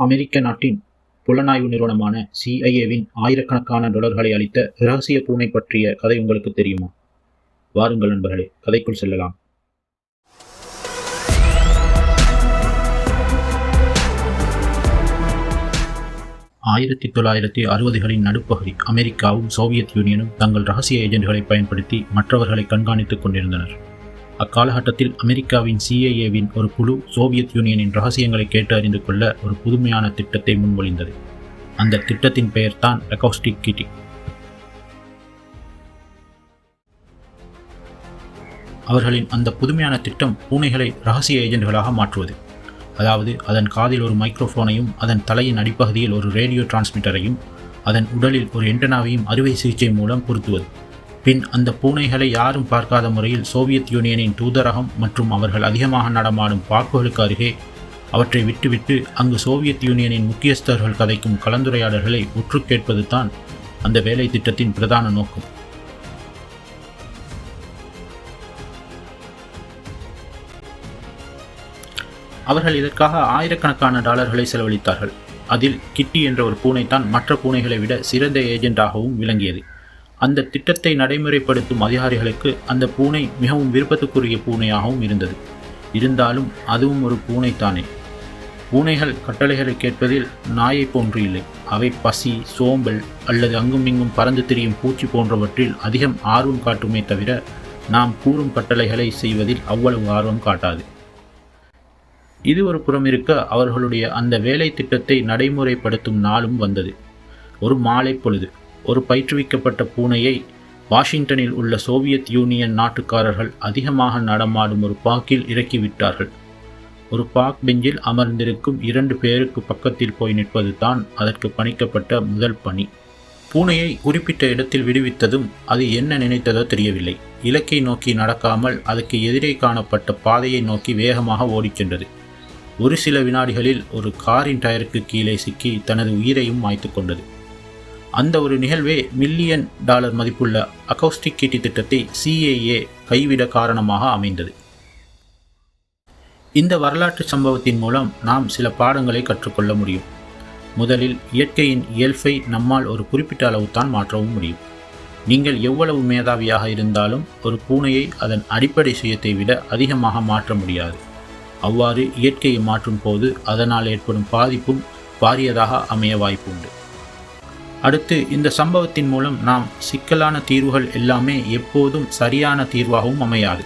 அமெரிக்க நாட்டின் புலனாய்வு நிறுவனமான சிஐஏவின் ஆயிரக்கணக்கான டொலர்களை அளித்த இரகசிய பூனை பற்றிய கதை உங்களுக்கு தெரியுமா? வாருங்கள் நண்பர்களே கதைக்குள் செல்லலாம். ஆயிரத்தி தொள்ளாயிரத்தி அறுபதுகளின் நடுப்பகுதி அமெரிக்காவும் சோவியத் யூனியனும் தங்கள் ரகசிய ஏஜென்ட்களை பயன்படுத்தி மற்றவர்களை கண்காணித்துக் கொண்டிருந்தனர். அக்காலகட்டத்தில் அமெரிக்காவின் சிஐஏவின் ஒரு குழு சோவியத் யூனியனின் ரகசியங்களை கேட்டு அறிந்து கொள்ள ஒரு புதுமையான திட்டத்தை முன்மொழிந்தது. அந்த திட்டத்தின் பெயர்தான் ரெகோஸ்டிக் கிட்டி அவர்களின் அந்த புதுமையான திட்டம் பூனைகளை ரகசிய ஏஜென்ட்களாக மாற்றுவது. அதாவது அதன் காதில் ஒரு மைக்ரோஃபோனையும் அதன் தலையின் அடிப்பகுதியில் ஒரு ரேடியோ டிரான்ஸ்மிட்டரையும் அதன் உடலில் ஒரு எண்டனாவையும் அறுவை சிகிச்சை மூலம் பொருத்துவது. பின் அந்த பூனைகளை யாரும் பார்க்காத முறையில் சோவியத் யூனியனின் தூதரகம் மற்றும் அவர்கள் அதிகமாக நடமாடும் பார்க்குகளுக்கு அருகே அவற்றை விட்டுவிட்டு அங்கு சோவியத் யூனியனின் முக்கியஸ்தர்கள் கதைக்கும் கலந்துரையாடல்களை உற்று கேட்பது தான் அந்த வேலை திட்டத்தின் பிரதான நோக்கம். அவர்கள் இதற்காக ஆயிரக்கணக்கான டாலர்களை செலவழித்தார்கள். அதில் கிட்டி என்ற ஒரு பூனை தான் மற்ற பூனைகளை விட சிறந்த ஏஜென்ட்டாகவும் விளங்கியது. அந்த திட்டத்தை நடைமுறைப்படுத்தும் அதிகாரிகளுக்கு அந்த பூனை மிகவும் விருப்பத்துக்குரிய பூனையாகவும் இருந்தது. இருந்தாலும் அதுவும் ஒரு பூனை தானே பூனைகள் கட்டளைகளை கேட்பதில் நாயை போன்று இல்லை. அவை பசி சோம்பல் அல்லது அங்குமிங்கும் பறந்து திரியும் பூச்சி போன்றவற்றில் அதிகம் ஆர்வம் காட்டுமே தவிர நாம் கூறும் கட்டளைகளை செய்வதில் அவ்வளவு ஆர்வம் காட்டாது. இது ஒரு புறம் இருக்க அவர்களுடைய அந்த வேலை திட்டத்தை நடைமுறைப்படுத்தும் நாளும் வந்தது. ஒரு மாலை பொழுது ஒரு பயிற்றுவிக்கப்பட்ட பூனையை வாஷிங்டனில் உள்ள சோவியத் யூனியன் நாட்டுக்காரர்கள் அதிகமாக நடமாடும் ஒரு பாக்கில் இறக்கிவிட்டார்கள். ஒரு பாக் பெஞ்சில் அமர்ந்திருக்கும் இரண்டு பேருக்கு பக்கத்தில் போய் நிற்பது தான் அதற்கு பணிக்கப்பட்ட முதல் பணி. பூனையை குறிப்பிட்ட இடத்தில் விடுவித்ததும் அது என்ன நினைத்ததோ தெரியவில்லை. இலக்கை நோக்கி நடக்காமல் அதுக்கு எதிரே காணப்பட்ட பாதையை நோக்கி வேகமாக ஓடிச் சென்றது. ஒரு சில வினாடிகளில் ஒரு காரின் டயருக்கு கீழே சிக்கி தனது உயிரையும் மாய்த்து கொண்டது. அந்த ஒரு நிகழ்வே மில்லியன் டாலர் மதிப்புள்ள அகௌஸ்டிக் கீட்டி திட்டத்தை சிஏஏ கைவிட காரணமாக அமைந்தது. இந்த வரலாற்று சம்பவத்தின் மூலம் நாம் சில பாடங்களை கற்றுக்கொள்ள முடியும். முதலில் இயற்கையின் இயல்பை நம்மால் ஒரு குறிப்பிட்ட அளவு தான் மாற்றவும் முடியும். நீங்கள் எவ்வளவு மேதாவியாக இருந்தாலும் ஒரு பூனையை அதன் அடிப்படை சுயத்தை விட அதிகமாக மாற்ற முடியாது. அவ்வாறு இயற்கையை மாற்றும் போது அதனால் ஏற்படும் பாதிப்பும் பாரியதாக அமைய வாய்ப்புண்டு. அடுத்து இந்த சம்பவத்தின் மூலம் நாம் சிக்கலான தீர்வுகள் எல்லாமே எப்போதும் சரியான தீர்வாகவும் அமையாது.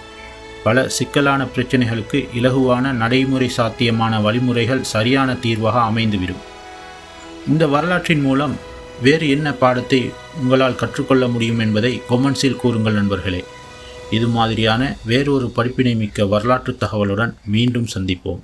பல சிக்கலான பிரச்சனைகளுக்கு இலகுவான நடைமுறை சாத்தியமான வழிமுறைகள் சரியான தீர்வாக அமைந்துவிடும். இந்த வரலாற்றின் மூலம் வேறு என்ன பாடத்தை உங்களால் கற்றுக்கொள்ள முடியும் என்பதை கொமெண்ட்ஸில் கூறுங்கள் நண்பர்களே. இது மாதிரியான வேறொரு படிப்பினை மிக்க வரலாற்று தகவலுடன் மீண்டும் சந்திப்போம்.